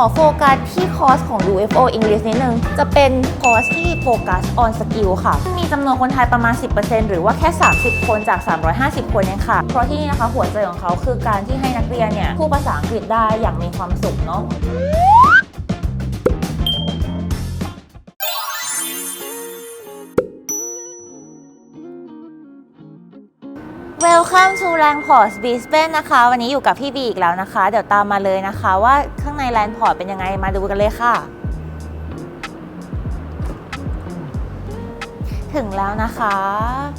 ขอโฟกัสที่คอร์สของ UFO English นิดนึง จะเป็นคอร์สที่โฟกัส on skill ค่ะ มีจำนวนคนไทยประมาณ 10%หรือว่าแค่ 30 คนจาก 350 คนเองค่ะ เพราะที่นี่นะคะหัวใจของเขาคือการที่ให้นักเรียนเนี่ยพูดภาษาอังกฤษได้อย่างมีความสุขเนาะ Welcome to Landport Brisbane นะคะ วันนี้อยู่กับพี่บีอีกแล้วนะคะ เดี๋ยวตามมาเลยนะคะ ว่าข้างใน Landport เป็นยังไงมาดูกันเลยค่ะ ถึงแล้วนะคะ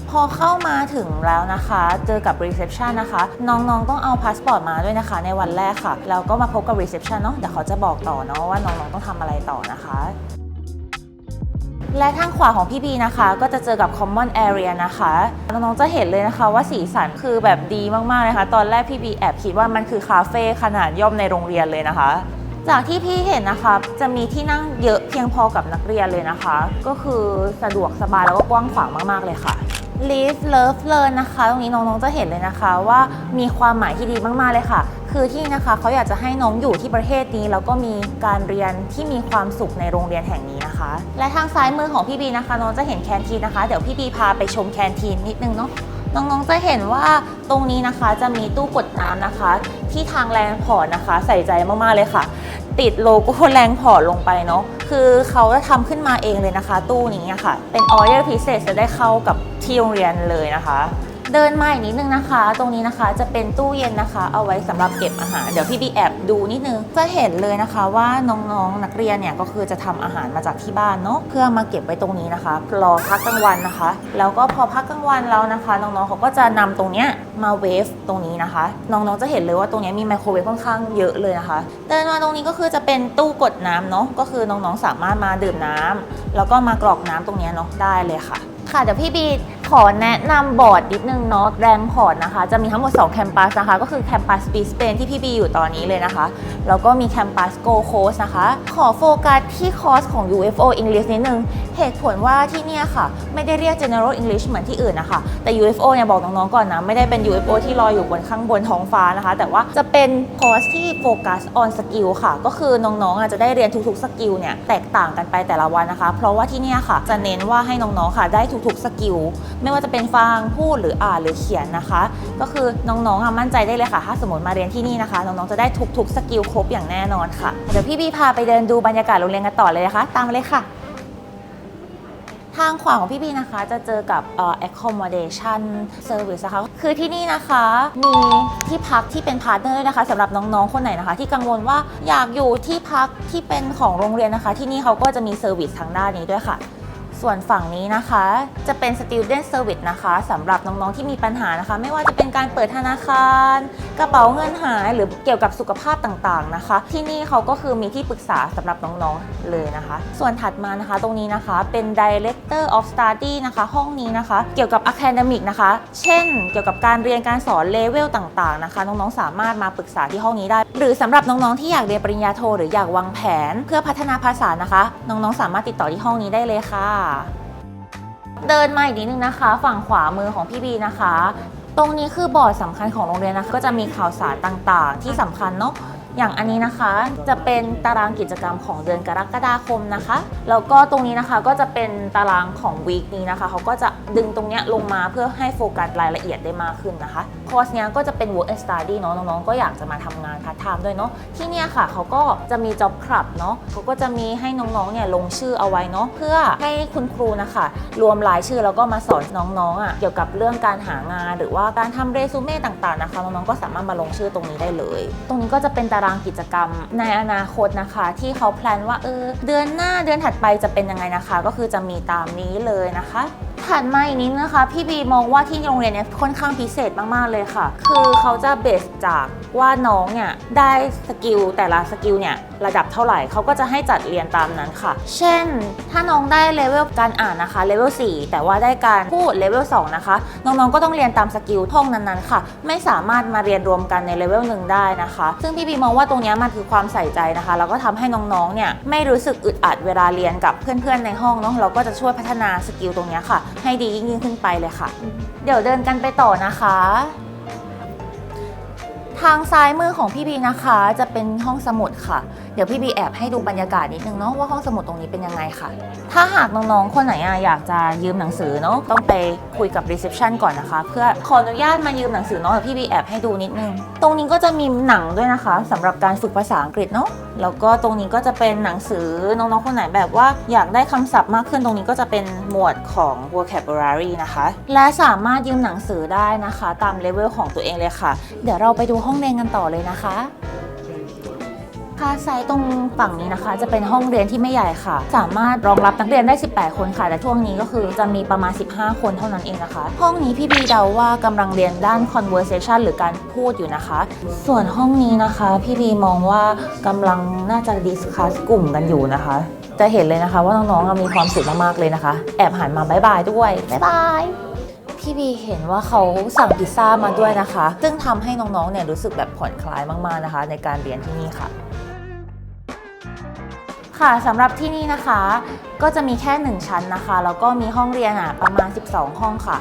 พอเข้ามาถึงแล้วนะคะ เจอกับ reception นะคะ น้องๆต้องเอาพาสปอร์ตมาด้วยนะคะ ในวันแรกค่ะ แล้วก็มาพบกับ reception เนาะเดี๋ยวเขาจะบอกต่อเนาะว่าน้องๆต้องทำอะไรต่อนะคะ และทางขวาของพี่บีนะคะ ก็จะเจอกับ common area นะคะน้องๆจะเห็นเลยนะคะว่าสีสันคือแบบดีมากๆเลยค่ะตอนแรกพี่บีแอบคิดว่ามันคือคาเฟ่ขนาดย่อมในโรงเรียนเลยนะคะจากที่พี่เห็นนะคะจะมีที่นั่งเยอะเพียงพอกับนักเรียนเลยนะคะ ก็คือสะดวกสบายแล้วก็กว้างขวางมาก ๆ เลยค่ะ Live Love Learn นะคะ ตรงนี้น้องๆจะเห็นเลยนะคะว่ามีความหมายที่ดีมากๆเลยค่ะ คือที่นะคะเขาอยากจะให้น้องอยู่ที่ประเทศนี้แล้วก็มีการเรียนที่มีความสุขในโรงเรียนแห่งนี้นะคะ และทางซ้ายมือของพี่บีนะคะ น้องจะเห็นแคนทีนนะคะ เดี๋ยวพี่บีพาไปชมแคนทีนนิดนึงเนาะน้องๆจะเห็นว่าตรงนี้นะคะจะมีตู้กดน้ำนะคะ ที่ทางแรงพอร์ตนะคะ ใส่ใจมากๆเลยค่ะ ติดโลโก้แรงพอร์ตลงไปเนาะคือเขาจะทำขึ้นมาเองเลยนะคะ ตู้นี้ค่ะ เป็นออเดอร์พิเศษจะได้เข้ากับที่โรงเรียนเลยนะคะ เดินมาอีกนิดนึงนะคะ ตรงนี้นะคะจะเป็นตู้เย็นนะคะ เอาไว้สำหรับเก็บอาหาร เดี๋ยวพี่บีแอบดูนิดนึง จะเห็นเลยนะคะว่าน้องๆนักเรียนเนี่ยก็คือจะทำอาหารมาจากที่บ้านเนาะเพื่อมาเก็บไว้ตรงนี้นะคะ รอพักกลางวันนะคะ แล้วก็พอพักกลางวันแล้วนะคะ น้องๆเขาก็จะนำตรงเนี้ยมาเวฟตรงนี้นะคะ น้องๆจะเห็นเลยว่าตรงนี้มีไมโครเวฟค่อนข้างเยอะเลยนะคะ เดินมาตรงนี้ก็คือจะเป็นตู้กดน้ำเนาะ ก็คือน้องๆสามารถมาดื่มน้ำแล้วก็มากรอกน้ำตรงนี้เนาะได้เลยค่ะ ค่ะเดี๋ยวพี่บีขอแนะนำบอร์ดนิดนึงเนาะแรงพอร์ตนะคะ จะมีทั้งหมด 2 แคมปัสนะคะ ก็คือแคมปัสบีสเปนที่พี่บีอยู่ตอนนี้เลยนะคะ แล้วก็มีแคมปัสโกโคสนะคะ ขอโฟกัสที่คอร์สของ UFO English นิดนึง เหตุผลว่าที่เนี่ยค่ะ ไม่ได้เรียก General English เหมือนที่อื่นนะคะ แต่ UFO เนี่ยบอกน้องๆก่อนนะ ไม่ได้เป็น UFO ที่ลอยอยู่บนข้างบนท้องฟ้านะคะ แต่ว่าจะเป็นคอร์สที่โฟกัส on skill ค่ะ ก็คือน้องๆอะจะได้เรียนทุกๆสกิลเนี่ยแตกต่างกันไปแต่ละวันนะคะ เพราะว่าที่เนี่ยค่ะจะเน้นว่าให้น้องๆค่ะได้ทุกๆสกิลไม่ว่าจะเป็นฟังพูดหรืออ่านหรือเขียนนะคะ ก็คือน้องๆอะมั่นใจได้เลยค่ะ ถ้าสมมติมาเรียนที่นี่นะคะ น้องๆจะได้ทุกๆสกิลครบอย่างแน่นอนค่ะ เดี๋ยวพี่บีพาไปเดินดูบรรยากาศโรงเรียนกันต่อเลยนะคะ ตามมาเลยค่ะทางขวาของพี่บีนะคะจะเจอกับ accommodation service นะคะ คือที่นี่นะคะ มีที่พักที่เป็นพาร์ทเนอร์ด้วยนะคะสำหรับน้องๆ คนไหนนะคะ ที่กังวลว่าอยากอยู่ที่พักที่เป็นของโรงเรียนนะคะ ที่นี่เขาก็จะมีเซอร์วิสทางด้านนี้ด้วยค่ะ ส่วนฝั่งนี้นะคะ จะเป็น student service นะคะสำหรับน้องๆที่มีปัญหานะคะ ไม่ว่าจะเป็นการเปิดธนาคาร กระเป๋าเงินหายหรือเกี่ยวกับสุขภาพต่างๆนะคะ ที่นี่เขาก็คือมีที่ปรึกษาสำหรับน้องๆเลยนะคะ ส่วนถัดมานะคะตรงนี้นะคะเป็น director of study นะคะ ห้องนี้นะคะ เกี่ยวกับ academic นะคะ เช่น เกี่ยวกับการเรียนการสอนเลเวลต่างๆนะคะ น้องๆสามารถมาปรึกษาที่ห้องนี้ได้ หรือสำหรับน้องๆที่อยากเรียนปริญญาโท หรืออยากวางแผน เพื่อพัฒนาภาษานะคะ น้องๆสามารถติดต่อที่ห้องนี้ได้เลยค่ะเดินมาอีกนิดนึงนะคะ ฝั่งขวามือของพี่บีนะคะ ตรงนี้คือบอร์ดสำคัญของโรงเรียนนะคะ ก็จะมีข่าวสารต่างๆ ที่สำคัญเนาะ อย่างอันนี้นะคะจะเป็นตารางกิจกรรมของเดือนกรกฎาคมนะคะแล้วก็ตรงนี้นะคะก็จะเป็นตารางของวีคนี้นะคะเขาก็จะดึงตรงเนี้ยลงมาเพื่อให้โฟกัสรายละเอียดได้มากขึ้นนะคะคอร์สเนี้ยก็จะเป็น work and study เนาะน้องๆก็อยากจะมาทำงานพาร์ทไทม์ด้วยเนาะที่เนี่ยค่ะเขาก็จะมี job club เนาะเขาก็จะมีให้น้องๆเนี่ยลงชื่อเอาไว้เนาะเพื่อให้คุณครูนะคะ รวมรายชื่อแล้วก็มาสอนน้องๆอะเกี่ยวกับเรื่องการหางาน หรือว่าการทำเรซูเม่ต่างๆนะคะน้องๆก็สามารถมาลงชื่อตรงนี้ได้เลย ตรงนี้ก็จะเป็นตารางกิจกรรม ในอนาคตนะคะ ที่เขาแพลนว่าเออเดือนหน้าเดือนถัดไปจะเป็นยังไงนะคะ ก็คือจะมีตามนี้เลยนะคะ ถัดมาอีกนิดนะคะ พี่บีมองว่าที่โรงเรียนเนี่ยค่อนข้างพิเศษมากๆเลยค่ะ คือเขาจะเบสจากว่าน้องเนี่ยได้สกิลแต่ละสกิลเนี่ยระดับเท่าไหร่เขาก็จะให้จัดเรียนตามนั้นค่ะ เช่น ถ้าน้องได้เลเวลการอ่านนะคะเลเวล4แต่ว่าได้การพูดเลเวล2นะคะ น้องๆก็ต้องเรียนตามสกิลท่องนั้นๆค่ะ ไม่สามารถมาเรียนรวมกันในเลเวลหนึ่งได้นะคะ ซึ่งพี่บีมองว่าตรงเนี้ยมันคือความใส่ใจนะคะ แล้วก็ทำให้น้องๆเนี่ยไม่รู้สึกอึดอัดเวลาเรียนกับเพื่อนๆในห้องเนาะเราก็จะช่วยพัฒนาสกิลตรงเนี้ยค่ะให้ดียิ่งขึ้นไปเลยค่ะ เดี๋ยวเดินกันไปต่อนะคะ ทางซ้ายมือของพี่บีนะคะ จะเป็นห้องสมุดค่ะ เดี๋ยวพี่บีแอบให้ดูบรรยากาศนิดนึงเนาะว่าห้องสมุดตรงนี้เป็นยังไงค่ะ ถ้าหากน้องๆ คนไหนอะอยากจะยืมหนังสือเนาะต้องไปคุยกับรีเซพชันก่อนนะคะ เพื่อขออนุญาตมายืมหนังสือเนาะเดี๋ยวพี่บีแอบให้ดูนิดนึง ตรงนี้ก็จะมีหนังด้วยนะคะสำหรับการฝึกภาษาอังกฤษเนาะ แล้วก็ตรงนี้ก็จะเป็นหนังสือน้องๆ คนไหนแบบว่าอยากได้คำศัพท์มากขึ้นตรงนี้ก็จะเป็นหมวดของ vocabulary นะคะ และสามารถยืมหนังสือได้นะคะ ตามเลเวลของตัวเองเลยค่ะ เดี๋ยวเราไปดูห้องเรียนกันต่อเลยนะคะ ค่ะไซต์ตรงฝั่งนี้นะคะ จะเป็นห้องเรียนที่ไม่ใหญ่ค่ะ สามารถรองรับนักเรียนได้ 18 คนค่ะ แต่ช่วงนี้ก็คือจะมีประมาณ 15 คนเท่านั้นเองนะคะ ห้องนี้พี่บีเดาว่ากำลังเรียนด้าน conversation หรือการพูดอยู่นะคะ ส่วนห้องนี้นะคะพี่บีมองว่ากำลังน่าจะ discuss กลุ่มกันอยู่นะคะ จะเห็นเลยนะคะว่าน้องๆมีความสุขมากๆเลยนะคะ แอบหันมาบายบายด้วยบายบายพี่บีเห็นว่าเขาสั่งพิซซ่ามาด้วยนะคะ ซึ่งทำให้น้องๆเนี่ยรู้สึกแบบผ่อนคลายมากๆนะคะ ในการเรียนที่นี่ค่ะ ค่ะสำหรับที่นี่นะคะ ก็จะมีแค่ 1 ชั้นนะคะ แล้วก็มีห้องเรียนอะประมาณ 12 ห้องค่ะ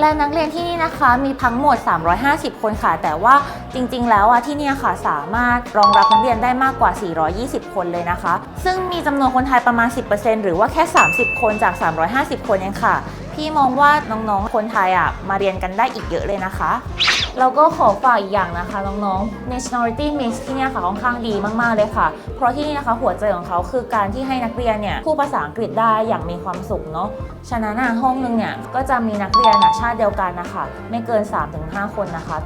และนักเรียนที่นี่นะคะมีทั้งหมด 350 คนค่ะ แต่ว่าจริงๆ แล้วอะที่เนี่ยค่ะสามารถรองรับนักเรียนได้มากกว่า 420 คนเลยนะคะ ซึ่งมีจำนวนคนไทยประมาณ 10%หรือว่าแค่ 30 คนจาก 350 คนเองค่ะ พี่มองว่าน้องๆ คนไทยอะมาเรียนกันได้อีกเยอะเลยนะคะ แล้วก็ขอฝากอีกอย่างนะคะน้องๆ nationality mix ที่เนี่ยค่ะค่อนข้างดีมากๆเลยค่ะ เพราะที่นี่นะคะหัวใจของเขาคือการที่ให้นักเรียนเนี่ยพูดภาษาอังกฤษได้อย่างมีความสุขเนาะฉะนั้นห้องนึงเนี่ยก็จะมีนักเรียนอะชาติเดียวกันนะคะไม่เกิน 3-5 คนนะคะ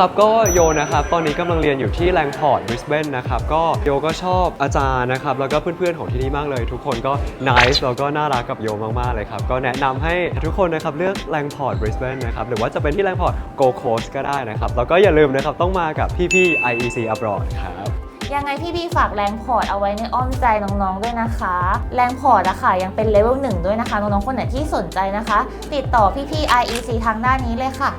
ครับก็โยนะครับตอนนี้กำลังเรียนอยู่ที่แรงพอร์ตบริสเบนนะครับก็โยก็ชอบอาจารย์นะครับแล้วก็เพื่อนๆของที่นี่มากเลย ทุกคนก็น i c e แล้วก็น่ารักกับโยมากๆเลยครับก็แนะนำให้ทุกคนนะครับเลือกแรงพอร์ตบริสเบนนะครับหรือว่าจะเป็นที่แรงพอร์ตโกโคสก็ได้นะครับแล้วก็อย่าลืมนะครับต้องมากับพี่ๆ IEC Abroad ครับยังไงพี่บีฝากแรงพอร์ตเอาไว้ในอ้อมใจน้องๆด้วยนะคะ แรงพอร์ตอะค่ะยังเป็นเลเวลหนึ่งด้วยนะคะ น้องๆคนไหนที่สนใจนะคะ ติดต่อพี่ๆ IEC ทางด้านนี้เลยค่ะ